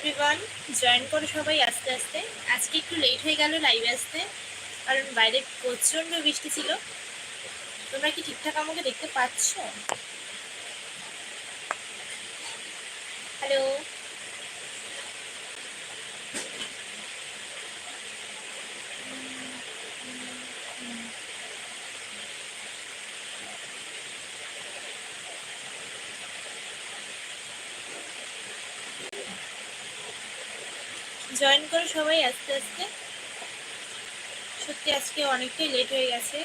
Everyone join করো সবাই আস্তে আস্তে। আজকে একটু লেট হয়ে গেল লাইভে আসতে। কারণ বাইরে প্রচণ্ড বৃষ্টি ছিল। তোমরা কি ঠিকঠাক আমাকে দেখতে পাচ্ছ হ্যালো জয়েন করো সবাই আস্তে আস্তে। সত্যি আজকে অনেকটাই লেট হয়ে গেছে।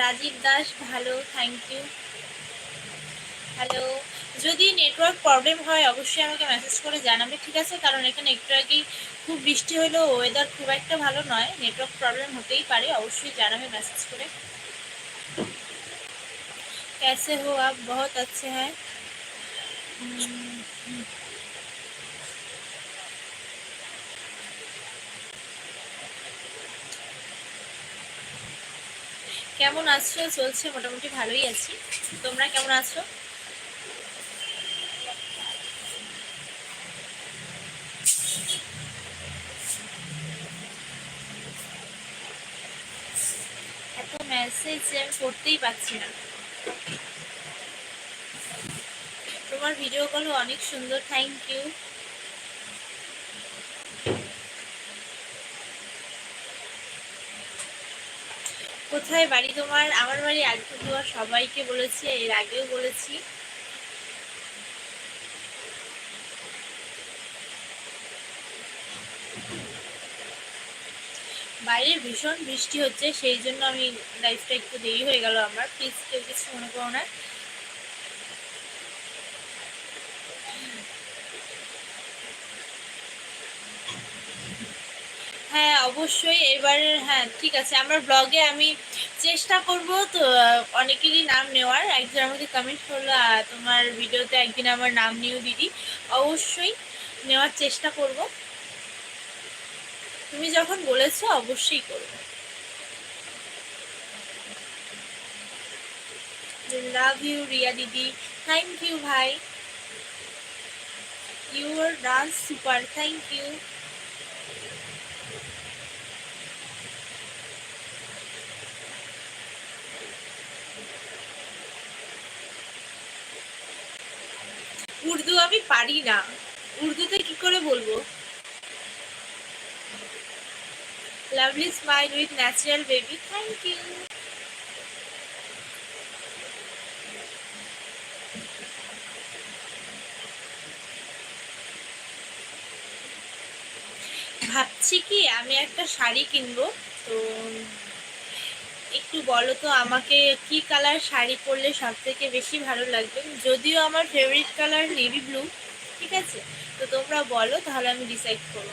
রাজীব দাস, ভালো থ্যাংক ইউ হ্যালো যদি নেটওয়ার্ক প্রবলেম হয়, অবশ্যই আমাকে মেসেজ করে জানাবে, ঠিক আছে? কারণ এখানে একটু আগেই খুব বৃষ্টি হলেও ওয়েদার খুব একটা ভালো নয়। নেটওয়ার্ক প্রবলেম হতেই পারে, অবশ্যই জানাবে মেসেজ করে। कैसे हो आप बहुत अच्छे हैं কেমন আছো চলছে মোটামুটি ভালোই আছি তোমরা কেমন আছো এত মেসেজ আমি পড়তেই পারছি না তোমার ভিডিও কলও অনেক সুন্দর থ্যাংক ইউ কোথায় বাড়ি তোমার? আমার বাড়ি আলিপুরদুয়ার, সবাইকে বলেছি, এর আগেও বলেছি। বাইরে ভীষণ বৃষ্টি হচ্ছে, সেই জন্য আমি লাইফটা একটু দেরি হয়ে গেল আমার। প্লিজ কেউ কিছু মনে করো না। হ্যাঁ অবশ্যই। এবার হ্যাঁ ঠিক আছে। আমার ব্লগে আমি চেষ্টা করব তো, অনেকেরই নাম নেওয়ার। একজন আমাকে কমেন্ট করল তোমার ভিডিওতে একদিন আমার নাম নিও দিদি। অবশ্যই নেওয়ার চেষ্টা করব। তুমি যখন বলেছ, অবশ্যই করব। লাভ ইউ রিয়া দিদি। থ্যাংক ইউ ভাই। Your dance super thank you আমি পারি না। উর্দুতে কি করে বলব? Lovely smile with natural baby thank you ভাবছি কি, আমি একটা শাড়ি কিনবো, তো একটু বলো তো, আমাকে কি কালার শাড়ি পরলে সব থেকে বেশি ভালো লাগবে? যদিও আমার ফেভারিট কালার নেভি ব্লু ঠিক আছে? তো তোমরা বলো, তাহলে আমি ডিসাইড করব।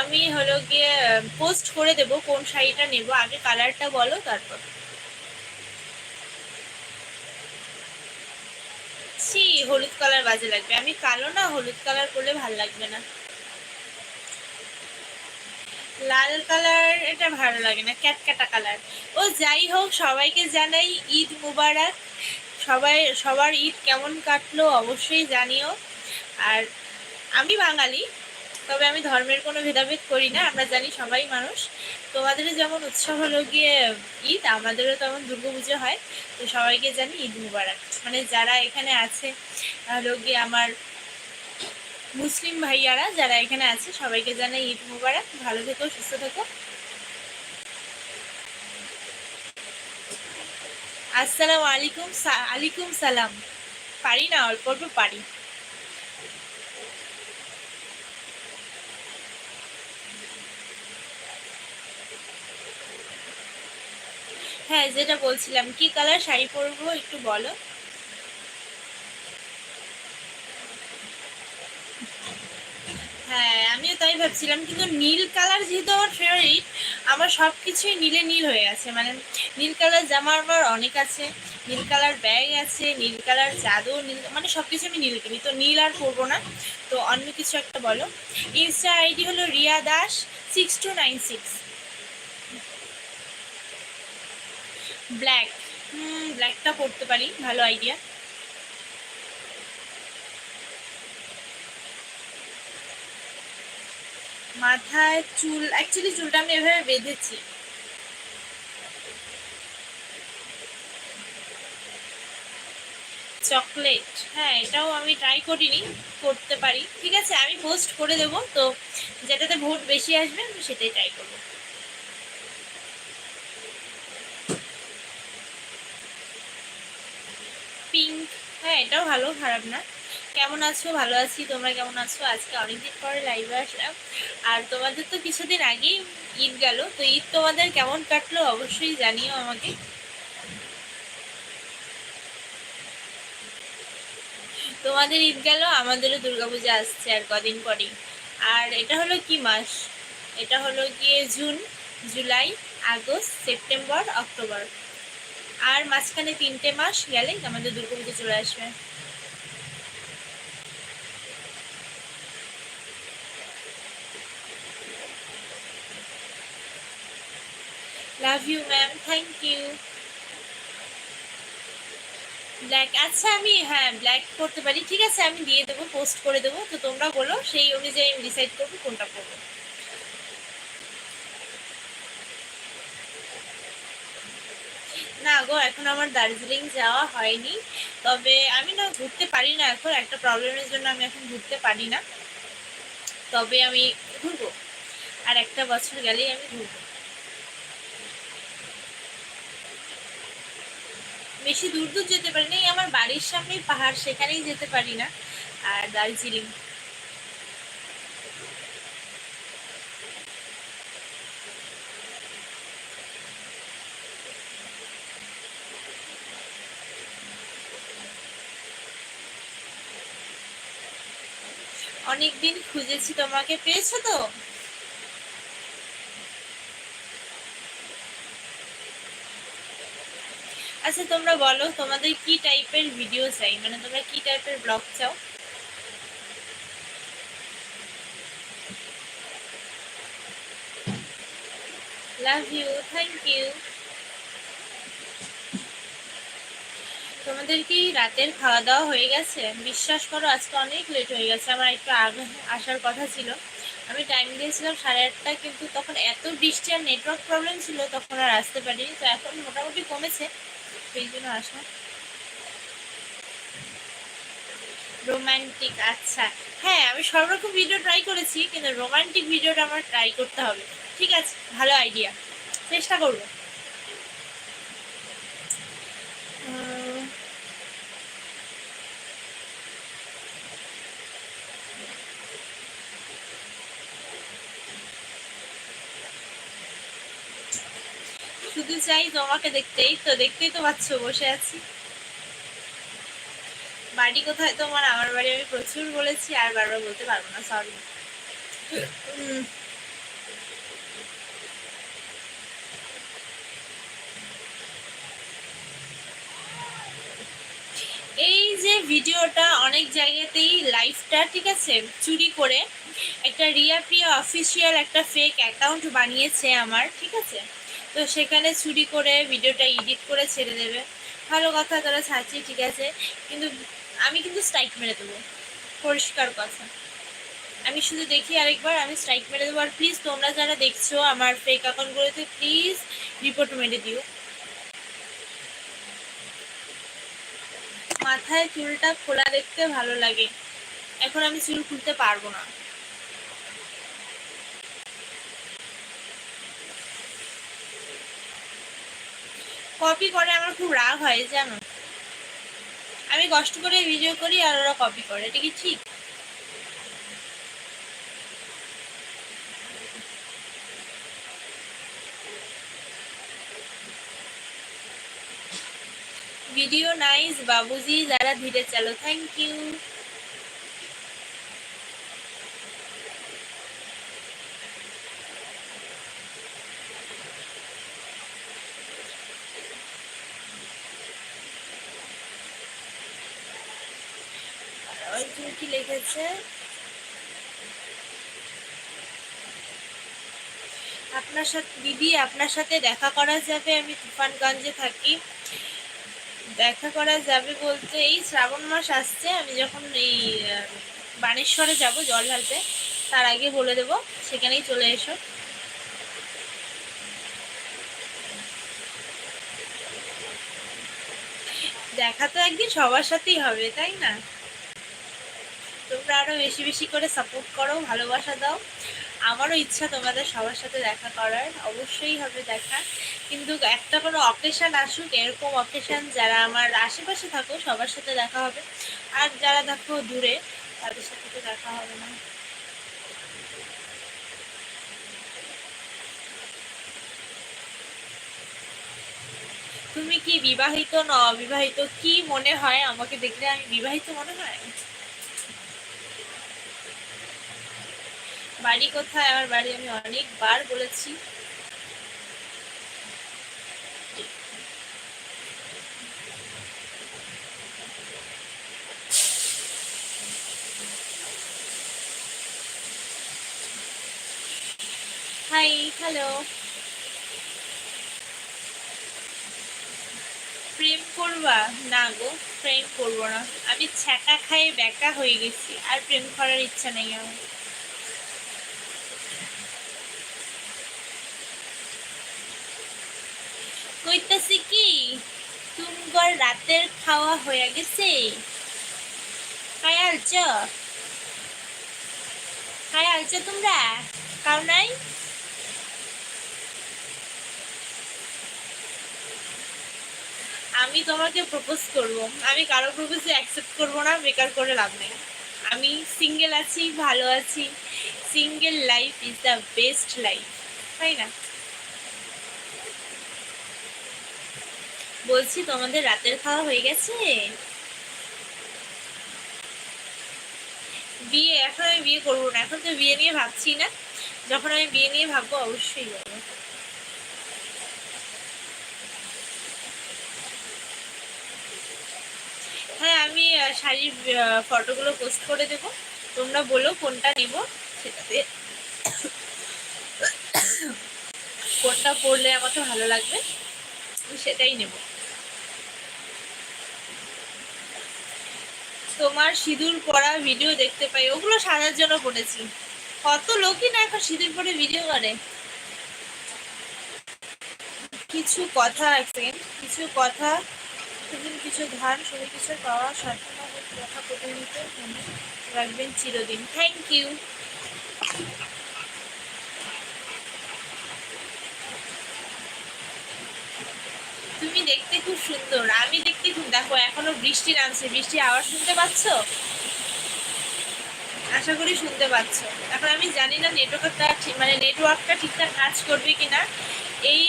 আমি হলো গিয়ে পোস্ট করে দেব কোন শাড়িটা নেব। আগে কালারটা বলো, তারপর। ছি, হলুদ কালার বাজে লাগবে। আমি কালো না, হলুদ কালার করলে ভালো লাগবে না। লাল কালার এটা ভালো লাগে না ক্যাটকাটা কালার। ও যাই হোক, সবাইকে জানাই ঈদ মুবারক। সবাই, সবার ঈদ কেমন কাটলো অবশ্যই জানিও। আর আমি বাঙালি, তবে আমি ধর্মের কোনো ভেদাভেদ করি না, আমরা জানি সবাই মানুষ। তোমাদেরও যেমন উৎসব হলো গিয়ে ঈদ, আমাদেরও তেমন দুর্গাপুজো হয়। তো সবাইকে জানি ঈদ মুবারক। মানে যারা এখানে আছে হলো গিয়ে আমার মুসলিম ভাইয়ারা যারা এখানে আছে, সবাইকে জানাই ঈদ মুবারক। ভালো থেকো, সুস্থ থেকো। আসসালামু আলাইকুম আলাইকুম সালাম। পারি না, অল্প অল্প পারি। হ্যাঁ যেটা বলছিলাম, কি কালার শাড়ি পরবো একটু বলো? হ্যাঁ আমিও তাই ভাবছিলাম। কিন্তু নীল কালার যেহেতু আমার ফেভারিট আমার সব কিছুই নীলে নীল হয়ে গেছে মানে নীল কালার জামা আমার অনেক আছে, নীল কালার ব্যাগ আছে, নীল কালার চাদর, নীল মানে সব কিছু আমি নীল কিনি। তো নীল আর পরবো না। তো অন্য কিছু একটা বলো। ইনস্টা আইডি হলো Riya Das six two nine six black ব্ল্যাকটা পরতে পারি, ভালো আইডিয়া মাথায় চুল অ্যাকচুয়ালি চুলটা আমি এভাবে বেঁধেছি। চকলেট হ্যাঁ এটাও আমি ট্রাই করিনি, করতে পারি। ঠিক আছে, আমি পোস্ট করে দেবো, তো যেটাতে ভোট বেশি আসবে, আমি সেটাই ট্রাই করব। পিঙ্ক হ্যাঁ এটাও ভালো, খারাপ না। কেমন আছো? ভালো আছি। তোমরা কেমন আছো? আজকে অনেকদিন পরে লাইভে আসলাম। আর তোমাদের তো কিছুদিন আগেই ঈদ গেল। তো ঈদ তোমাদের কেমন কাটলো অবশ্যই জানিও আমাকে। তোমাদের ঈদ গেল, আমাদেরও দুর্গাপূজা আসছে আর কদিন পরেই। আর এটা হলো কি মাস? এটা হলো গিয়ে June, July, August, September, October. আর মাঝখানে তিনটে মাস গেলেই আমাদের দুর্গাপুজো চলে আসবে। Love you ma'am thank you black আচ্ছা আমি হ্যাঁ ব্ল্যাক করতে পারি। ঠিক আছে, আমি দিয়ে দেবো পোস্ট করে দেবো। তো তোমরা বলো, সেই অনুযায়ী আমি ডিসাইড করব কোনটা করব না গো, এখন আমার দার্জিলিং যাওয়া হয়নি। তবে আমি না ঘুরতে পারি না এখন। একটা প্রবলেমের জন্য আমি এখন ঘুরতে পারি না। তবে আমি ঘুরবো। আর একটা বছর গেলেই আমি ঘুরবো। বেশি দূর দূর যেতে পারি না আমার বাড়ির সামনেই পাহাড়, সেখানেই যেতে পারি না। আর দার্জিলিং। অনেকদিন খুঁজেছি তোমাকে। পেয়েছ তো? আচ্ছা তোমরা বলো, তোমাদের কি টাইপের ভিডিও চাই? মানে তোমরা কি টাইপের ব্লগ চাও? লাভ ইউ থ্যাংক ইউ তোমাদের কি রাতের খাওয়া দাওয়া হয়ে গেছে? বিশ্বাস করো, আজকে অনেক লেট হয়ে গেছে, আমার একটু আগে, আসার কথা ছিল। আমি টাইম দিয়েছিলাম সাড়ে আটটা কিন্তু তখন এত বৃষ্টি আর নেটওয়ার্ক প্রবলেম ছিল, তখন আর আসতে পারিনি। তো এখন মোটামুটি কমেছে। সেই জন্য আসা। রোমান্টিক আচ্ছা। হ্যাঁ আমি সব রকম ভিডিও ট্রাই করেছি, কিন্তু রোমান্টিক ভিডিওটা আমার ট্রাই করতে হবে। ঠিক আছে, ভালো আইডিয়া চেষ্টা করব। শুধু চাই তোমাকে দেখতেই তো দেখতেই তো পাচ্ছ বসে আছি। বাড়ি কোথায় তোমার? আমার বাড়ি আমি প্রচুর বলেছি, আর বারবার বলতে পারব না সরি এই যে ভিডিওটা অনেক জায়গাতেই লাইভটা ঠিক আছে, চুরি করে একটা রিয়া প্রিয়া অফিসিয়াল একটা ফেক অ্যাকাউন্ট বানিয়েছে আমার, ঠিক আছে? তো সেখানে চুরি করে ভিডিওটা এডিট করে ছেড়ে দেবে। ভালো কথা, তারা ছাড়ছি ঠিক আছে? কিন্তু আমি কিন্তু স্ট্রাইক মেরে দেবো। পরিষ্কার কথা। আমি শুধু দেখি আরেকবার, আমি স্ট্রাইক মেরে দেবো। আর প্লিজ তোমরা যারা দেখছ আমার ফেক অ্যাকাউন্টগুলোতে প্লিজ রিপোর্ট মেরে দিও। মাথায় চুলটা খোলা দেখতে ভালো লাগে। এখন আমি চুল খুলতে পারব না। কপি করে আমার খুব রাগ হয়, জানো? আমি কষ্ট করে ভিডিও করি আর ওরা কপি করে, এটা কি ঠিক? ভিডিও নাইস বাবুজি, যারা ধীরে চলো থ্যাংক ইউ লিখেছে আপনার সাথে, দিদি, আপনার সাথে দেখা করা যাবে, আমি তুফানগঞ্জে থাকি। দেখা করা যাবে বলতে এই শ্রাবণ মাস আসছে, আমি যখন এই বানেশ্বরে যাব জল ঢালতে, তার আগে বলে দেব, সেখানেই চলে এসো। দেখা তো একদিন সবার সাথেই হবে, তাই না? তোমরা আরও বেশি বেশি করে সাপোর্ট করো, ভালোবাসা দাও। আমারও ইচ্ছা তোমাদের সবার সাথে দেখা করার, অবশ্যই হবে দেখা। কিন্তু একটা কোনো অকেশন আসুক, এরকম অকেশন যারা আমার আশেপাশে থাকো, সবার সাথে দেখা হবে। আর যারা দেখো দূরে, তাদের সাথে তো দেখা হবে না। তুমি কি বিবাহিত ন অবিবাহিত কি মনে হয়? আমাকে দেখলে আমি বিবাহিত মনে হয়? বাড়ি কোথায়? আমার বাড়ি আমি অনেকবার বলেছি। হাই হ্যালো প্রেম করবা? না গো, প্রেম করব না। আমি ছ্যাঁকা খাই ব্যাকা হয়ে গেছি, আর প্রেম করার ইচ্ছা নেই আমার। কইতাছি কি, তুমগর রাতের খাওয়া হয়ে গেছে। খাই আলছ তোমরা, খাও নাই? আমি তোমাকে প্রপোজ করব। আমি কারও প্রপোজে অ্যাকসেপ্ট করব না, বেকার করে লাভ নেই। আমি সিঙ্গেল আছি, ভালো আছি। Single life is the best life তাই না? বলছি, তোমাদের রাতের খাওয়া হয়ে গেছে? বিয়ে, এখন আমি বিয়ে করব না। এখন তো বিয়ে নিয়ে ভাবছি না। যখন আমি বিয়ে নিয়ে ভাববো, অবশ্যই যাব হ্যাঁ আমি শাড়ির ফটোগুলো পোস্ট করে দেবো। তোমরা বলো কোনটা নেব সেটাতে। কোনটা পরলে আমাকে ভালো লাগবে সেটাই নেব। তোমার সিঁদুর পরা ভিডিও দেখতে পাই, ওগুলো সাজার জন্য পড়েছি কত লোকই না এখন সিঁদুর পরে ভিডিও করে কিছু কথা এক সেকেন্ড কিছু কথা, সেদিন কিছু ধান সবই কিছু পাওয়া সার্থক কথা প্রতিনিধিত্ব রাখবেন চিরদিন। থ্যাংক ইউ তুমি দেখতে খুব সুন্দর, আমি দেখতে খুব, দেখো এখনও বৃষ্টি নামছে, বৃষ্টি আওয়াজ শুনতে পাচ্ছ? আশা করি শুনতে পাচ্ছ। এখন আমি জানি না নেটওয়ার্কটা মানে নেটওয়ার্কটা ঠিকঠাক কাজ করবে কিনা। এই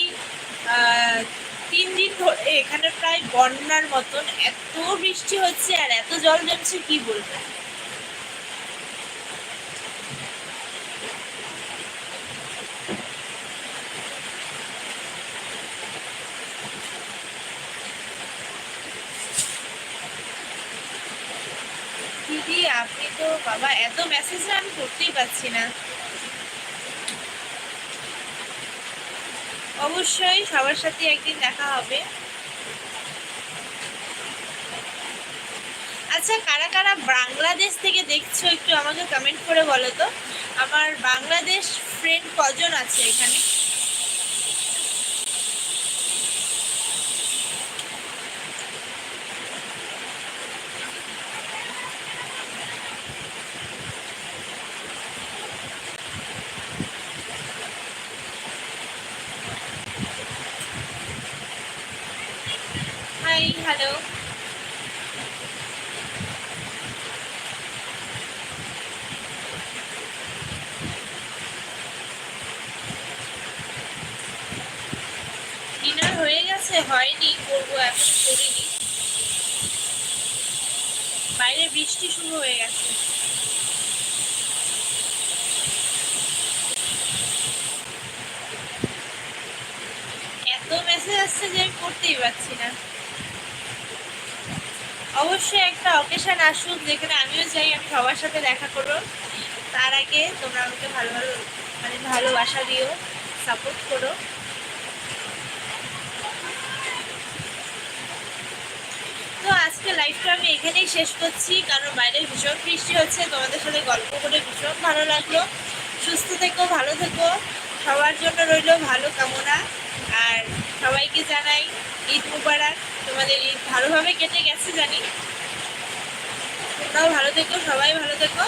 তিন দিন ধরে এখানে প্রায় বন্যার মতন এত বৃষ্টি হচ্ছে আর এত জল জমছে, কি বলব? দিদি, আপনি তো বাবা, এত মেসেজ আমি করতেই পারছি না। অবশ্যই সবার সাথে একদিন দেখা হবে। আচ্ছা কারা কারা বাংলাদেশ থেকে দেখছ একটু আমাকে কমেন্ট করে বলো তো? আমার বাংলাদেশ ফ্রেন্ড কজন আছে এখানে? হ্যালো ডিনার হয়ে গেছে, হয়নি, করব এখন, করিনি। বাইরে বৃষ্টি শুরু হয়ে গেছে। এত মেসেজ আসছে যে আমি পড়তেই পারছি না। অবশ্যই একটা অকেশন আসুক যেখানে আমিও চাই আমি সবার সাথে দেখা করব। তার আগে তোমরা আমাকে ভালো ভালো মানে ভালোবাসা দিও সাপোর্ট করো। তো আজকে লাইফটা আমি এখানেই শেষ করছি, কারণ বাইরে ভীষণ বৃষ্টি হচ্ছে, তোমাদের সাথে গল্প করে ভীষণ ভালো লাগল। সুস্থ থেকো, ভালো থেকো, সবার জন্য রইল ভালো কামনা। আর সবাইকে জানাই ঈদ মুবারক। তোমাদের ঈদ ভালোভাবে কেটে গেছে জানি। তোমরাও ভালো থেকো, সবাই ভালো থেকো।